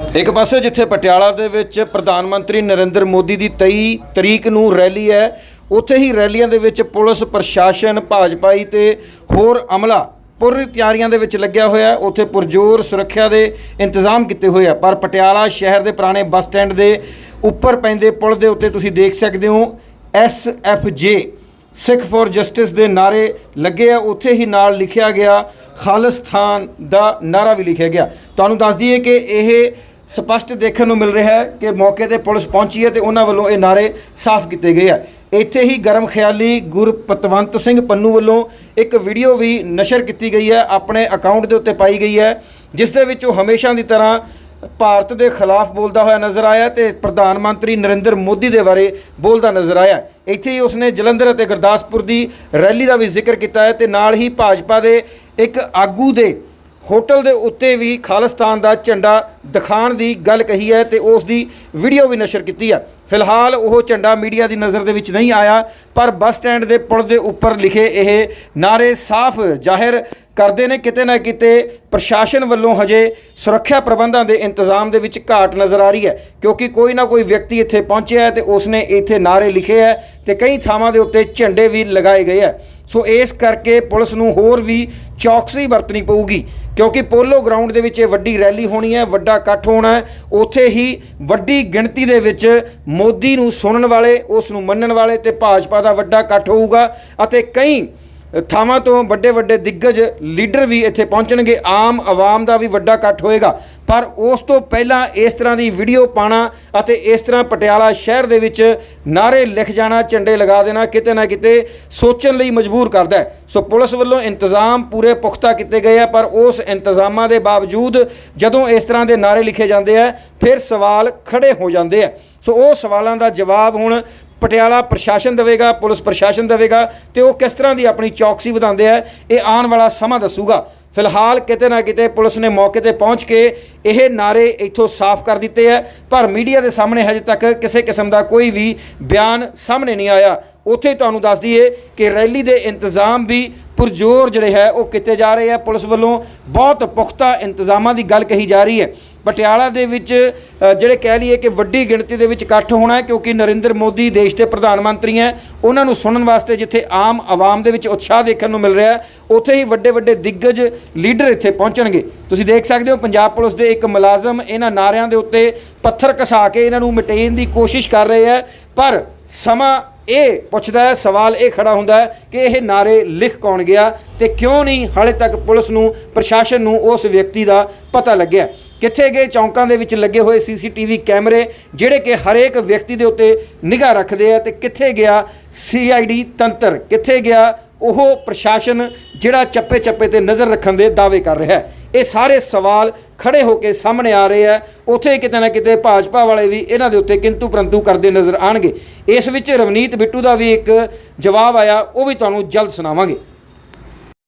ਇੱਕ ਪਾਸੇ ਜਿੱਥੇ ਪਟਿਆਲਾ ਦੇ ਵਿੱਚ ਪ੍ਰਧਾਨ ਮੰਤਰੀ ਨਰਿੰਦਰ ਮੋਦੀ ਦੀ 23 ਤਰੀਕ ਨੂੰ ਰੈਲੀ ਹੈ, ਉੱਥੇ ਹੀ ਰੈਲੀਆਂ ਦੇ ਵਿੱਚ ਪੁਲਿਸ ਪ੍ਰਸ਼ਾਸਨ ਭਾਜਪਾਈ ਤੇ ਹੋਰ ਅਮਲਾ ਪੂਰੀ ਤਿਆਰੀਆਂ ਦੇ ਵਿੱਚ ਲੱਗਿਆ ਹੋਇਆ ਉੱਥੇ ਪੁਰਜੋਰ ਸੁਰੱਖਿਆ ਦੇ ਇੰਤਜ਼ਾਮ ਕੀਤੇ ਹੋਏ ਆ। ਪਰ ਪਟਿਆਲਾ ਸ਼ਹਿਰ ਦੇ ਪੁਰਾਣੇ ਬੱਸ ਸਟੈਂਡ ਦੇ ਉੱਪਰ ਪੈਂਦੇ ਪੁਲ ਦੇ ਉੱਤੇ ਤੁਸੀਂ ਦੇਖ ਸਕਦੇ ਹੋ, S F J, Sikh for justice ਦੇ ਨਾਰੇ ਲੱਗੇ ਆ। ਉੱਥੇ ਹੀ ਨਾਲ ਲਿਖਿਆ ਗਿਆ, ਖਾਲਿਸਤਾਨ ਦਾ ਨਾਰਾ ਵੀ ਲਿਖਿਆ ਗਿਆ। ਤੁਹਾਨੂੰ ਦੱਸ ਦਈਏ ਕਿ ਇਹ ਸਪਸ਼ਟ ਦੇਖਣ ਨੂੰ ਮਿਲ ਰਿਹਾ ਹੈ ਕਿ ਮੌਕੇ ਤੇ ਪੁਲਿਸ ਪਹੁੰਚੀ ਹੈ ਤੇ ਉਹਨਾਂ ਵੱਲੋਂ ਇਹ ਨਾਰੇ ਸਾਫ਼ ਕੀਤੇ ਗਏ ਆ। ਇੱਥੇ ਹੀ ਗਰਮ ਖਿਆਲੀ ਗੁਰਪਤਵੰਤ ਸਿੰਘ ਪੰਨੂ ਵੱਲੋਂ ਇੱਕ ਵੀਡੀਓ ਵੀ ਨਸ਼ਰ ਕੀਤੀ ਗਈ ਹੈ, ਆਪਣੇ ਅਕਾਊਂਟ ਦੇ ਉੱਤੇ ਪਾਈ ਗਈ ਹੈ, ਜਿਸ ਦੇ ਵਿੱਚ ਉਹ ਹਮੇਸ਼ਾ ਦੀ ਤਰ੍ਹਾਂ ਭਾਰਤ ਦੇ ਖਿਲਾਫ ਬੋਲਦਾ ਹੋਇਆ ਨਜ਼ਰ ਆਇਆ ਤੇ ਪ੍ਰਧਾਨ ਮੰਤਰੀ ਨਰਿੰਦਰ ਮੋਦੀ ਦੇ ਬਾਰੇ ਬੋਲਦਾ ਨਜ਼ਰ ਆਇਆ। ਇੱਥੇ ਹੀ ਉਸਨੇ ਜਲੰਧਰ ਅਤੇ ਗੁਰਦਾਸਪੁਰ ਦੀ ਰੈਲੀ ਦਾ ਵੀ ਜ਼ਿਕਰ ਕੀਤਾ ਹੈ ਤੇ ਨਾਲ ਹੀ ਭਾਜਪਾ ਦੇ ਇੱਕ ਆਗੂ ਦੇ ਹੋਟਲ ਦੇ ਉੱਤੇ ਵੀ ਖਾਲਿਸਤਾਨ ਦਾ ਝੰਡਾ ਦਿਖਾਉਣ ਦੀ ਗੱਲ ਕਹੀ ਹੈ ਤੇ ਉਸ ਦੀ ਵੀਡੀਓ ਵੀ ਨਸ਼ਰ ਕੀਤੀ ਹੈ। ਫਿਲਹਾਲ ਉਹ ਝੰਡਾ ਮੀਡੀਆ ਦੀ ਨਜ਼ਰ ਦੇ ਵਿੱਚ ਨਹੀਂ ਆਇਆ, ਪਰ ਬੱਸ ਸਟੈਂਡ ਦੇ ਪੁਲ ਦੇ ਉੱਪਰ ਲਿਖੇ ਇਹ ਨਾਰੇ ਸਾਫ਼ ਜ਼ਾਹਿਰ ਕਰਦੇ ਨੇ, ਕਿਤੇ ਨਾ ਕਿਤੇ ਪ੍ਰਸ਼ਾਸਨ ਵੱਲੋਂ ਹਜੇ ਸੁਰੱਖਿਆ ਪ੍ਰਬੰਧਾਂ ਦੇ ਇੰਤਜ਼ਾਮ ਦੇ ਵਿੱਚ ਘਾਟ ਨਜ਼ਰ ਆ ਰਹੀ ਹੈ, ਕਿਉਂਕਿ ਕੋਈ ਨਾ ਕੋਈ ਵਿਅਕਤੀ ਇੱਥੇ ਪਹੁੰਚਿਆ ਹੈ ਤੇ ਉਸਨੇ ਇੱਥੇ ਨਾਰੇ ਲਿਖੇ ਹੈ ਤੇ ਕਈ ਥਾਵਾਂ ਦੇ ਉੱਤੇ ਝੰਡੇ ਵੀ ਲਗਾਏ ਗਏ ਹੈ। ਸੋ ਇਸ ਕਰਕੇ ਪੁਲਿਸ ਨੂੰ ਹੋਰ ਵੀ ਚੌਕਸੀ ਵਰਤਣੀ ਪਊਗੀ, ਕਿਉਂਕਿ ਪੋਲੋ ਗਰਾਊਂਡ ਦੇ ਵਿੱਚ ਇਹ ਵੱਡੀ ਰੈਲੀ ਹੋਣੀ ਹੈ, ਵੱਡਾ ਇਕੱਠ ਹੋਣਾ ਹੈ, ਉੱਥੇ ਹੀ ਵੱਡੀ ਗਿਣਤੀ ਦੇ ਵਿੱਚ ਮੋਦੀ ਨੂੰ ਸੁਣਨ ਵਾਲੇ, ਉਸ ਨੂੰ ਮੰਨਣ ਵਾਲੇ ਤੇ ਭਾਜਪਾ ਦਾ ਵੱਡਾ ਇਕੱਠ ਹੋਊਗਾ ਅਤੇ ਕਈ ਥਾਵਾਂ ਤੋਂ ਵੱਡੇ ਵੱਡੇ ਦਿੱਗਜ ਲੀਡਰ ਵੀ ਇੱਥੇ ਪਹੁੰਚਣਗੇ। ਆਮ ਆਵਾਮ ਦਾ ਵੀ ਵੱਡਾ ਇਕੱਠ ਹੋਏਗਾ। ਪਰ ਉਸ ਤੋਂ ਪਹਿਲਾਂ ਇਸ ਤਰ੍ਹਾਂ ਦੀ ਵੀਡੀਓ ਪਾਣਾ ਅਤੇ ਇਸ ਤਰ੍ਹਾਂ ਪਟਿਆਲਾ ਸ਼ਹਿਰ ਦੇ ਵਿੱਚ ਨਾਰੇ ਲਿਖ ਜਾਣਾ, ਝੰਡੇ ਲਗਾ ਦੇਣਾ ਕਿਤੇ ਨਾ ਕਿਤੇ ਸੋਚਣ ਲਈ ਮਜਬੂਰ ਕਰਦਾ ਹੈ। ਸੋ ਪੁਲਿਸ ਵੱਲੋਂ ਇੰਤਜ਼ਾਮ ਪੂਰੇ ਪੁਖਤਾ ਕੀਤੇ ਗਏ ਆ, ਪਰ ਉਸ ਇੰਤਜ਼ਾਮਾਂ ਦੇ ਬਾਵਜੂਦ ਜਦੋਂ ਇਸ ਤਰ੍ਹਾਂ ਦੇ ਨਾਰੇ ਲਿਖੇ ਜਾਂਦੇ ਆ, ਫਿਰ ਸਵਾਲ ਖੜੇ ਹੋ ਜਾਂਦੇ ਆ। ਸੋ ਉਹ ਸਵਾਲਾਂ ਦਾ ਜਵਾਬ ਹੁਣ ਪਟਿਆਲਾ ਪ੍ਰਸ਼ਾਸਨ ਦੇਵੇਗਾ, ਪੁਲਿਸ ਪ੍ਰਸ਼ਾਸਨ ਦੇਵੇਗਾ ਤੇ ਉਹ ਕਿਸ ਤਰ੍ਹਾਂ ਦੀ ਆਪਣੀ ਚੌਕਸੀ ਵਧਾਉਂਦੇ ਆ, ਇਹ ਆਉਣ ਵਾਲਾ ਸਮਾਂ ਦੱਸੂਗਾ। ਫਿਲਹਾਲ ਕਿਤੇ ਨਾ ਕਿਤੇ ਪੁਲਿਸ ਨੇ ਮੌਕੇ ਤੇ ਪਹੁੰਚ ਕੇ ਇਹ ਨਾਰੇ ਇੱਥੋਂ ਸਾਫ਼ ਕਰ ਦਿੱਤੇ ਆ, ਪਰ ਮੀਡੀਆ ਦੇ ਸਾਹਮਣੇ ਹਜੇ ਤੱਕ ਕਿਸੇ ਕਿਸਮ ਦਾ ਕੋਈ ਵੀ ਬਿਆਨ ਸਾਹਮਣੇ ਨਹੀਂ ਆਇਆ। ਉੱਥੇ ਤੁਹਾਨੂੰ ਦੱਸ ਦਈਏ ਕਿ ਰੈਲੀ ਦੇ ਇੰਤਜ਼ਾਮ ਵੀ ਪੁਰਜੋਰ ਜਿਹੜੇ ਹੈ ਉਹ ਕੀਤੇ ਜਾ ਰਹੇ ਆ ਪੁਲਿਸ ਵੱਲੋਂ ਬਹੁਤ ਪੁਖਤਾ ਇੰਤਜ਼ਾਮਾਂ ਦੀ ਗੱਲ ਕਹੀ ਜਾ ਰਹੀ ਹੈ। ਪਟਿਆਲਾ ਦੇ ਵਿੱਚ ਜਿਹੜੇ ਕਹਿ ਲਈਏ ਕਿ ਵੱਡੀ ਗਿਣਤੀ ਦੇ ਵਿੱਚ ਇਕੱਠ ਹੋਣਾ ਹੈ ਕਿਉਂਕਿ ਨਰਿੰਦਰ ਮੋਦੀ ਦੇਸ਼ ਦੇ ਪ੍ਰਧਾਨ ਮੰਤਰੀ ਹੈ। ਉਹਨਾਂ ਨੂੰ ਸੁਣਨ ਵਾਸਤੇ ਜਿੱਥੇ ਆਮ ਆਵਾਮ ਦੇ ਵਿੱਚ ਉਤਸ਼ਾਹ ਦੇਖਣ ਨੂੰ ਮਿਲ ਰਿਹਾ ਹੈ, ਉੱਥੇ ਹੀ ਵੱਡੇ ਵੱਡੇ ਦਿੱਗਜ ਲੀਡਰ ਇੱਥੇ ਪਹੁੰਚਣਗੇ। ਤੁਸੀਂ ਦੇਖ ਸਕਦੇ ਹੋ ਪੰਜਾਬ ਪੁਲਿਸ ਦੇ ਇੱਕ ਮੁਲਾਜ਼ਮ ਇਹਨਾਂ ਨਾਰਿਆਂ ਦੇ ਉੱਤੇ ਪੱਥਰ ਘਸਾ ਕੇ ਇਹਨਾਂ ਨੂੰ ਮਿਟੇਣ ਦੀ ਕੋਸ਼ਿਸ਼ ਕਰ ਰਹੇ ਹੈ, ਪਰ ਸਮਾਂ ਇਹ ਪੁੱਛਦਾ ਹੈ, ਸਵਾਲ ਇਹ ਖੜਾ ਹੁੰਦਾ ਹੈ ਕਿ ਇਹ ਨਾਰੇ ਲਿਖ ਕੌਣ ਗਿਆ ਤੇ ਕਿਉਂ ਨਹੀਂ ਹਾਲੇ ਤੱਕ ਪੁਲਿਸ ਨੂੰ, ਪ੍ਰਸ਼ਾਸਨ ਨੂੰ ਉਸ ਵਿਅਕਤੀ ਦਾ ਪਤਾ ਲੱਗਿਆ। ਕਿੱਥੇ ਗਏ, ਚੌਂਕਾਂ ਦੇ ਵਿੱਚ ਲੱਗੇ ਹੋਏ ਸੀਸੀਟੀਵੀ ਕੈਮਰੇ, ਜਿਹੜੇ ਕਿ ਹਰੇਕ ਵਿਅਕਤੀ ਦੇ ਉੱਤੇ ਨਿਗਾਹ ਰੱਖਦੇ ਆ ਤੇ ਕਿੱਥੇ ਗਿਆ ਸੀਆਈਡੀ ਤੰਤਰ, ਕਿੱਥੇ ਗਿਆ ਉਹ ਪ੍ਰਸ਼ਾਸਨ ਜਿਹੜਾ ਚੱਪੇ ਚੱਪੇ ਤੇ ਨਜ਼ਰ ਰੱਖਣ ਦੇ ਦਾਅਵੇ ਕਰ ਰਿਹਾ ਹੈ। ਇਹ ਸਾਰੇ ਸਵਾਲ ਖੜੇ ਹੋ ਕੇ ਸਾਹਮਣੇ ਆ ਰਹੇ ਆ। ਉਥੇ ਕਿਤੇ ਨਾ ਕਿਤੇ ਭਾਜਪਾ ਵਾਲੇ ਵੀ ਇਹਨਾਂ ਦੇ ਉੱਤੇ ਕਿੰਤੂ ਪਰੰਤੂ ਕਰਦੇ ਨਜ਼ਰ ਆਣਗੇ। ਇਸ ਵਿੱਚ ਰਵਨੀਤ ਬਿੱਟੂ ਦਾ ਵੀ ਇੱਕ ਜਵਾਬ ਆਇਆ, ਉਹ ਵੀ ਤੁਹਾਨੂੰ ਜਲਦ ਸੁਣਾਵਾਂਗੇ।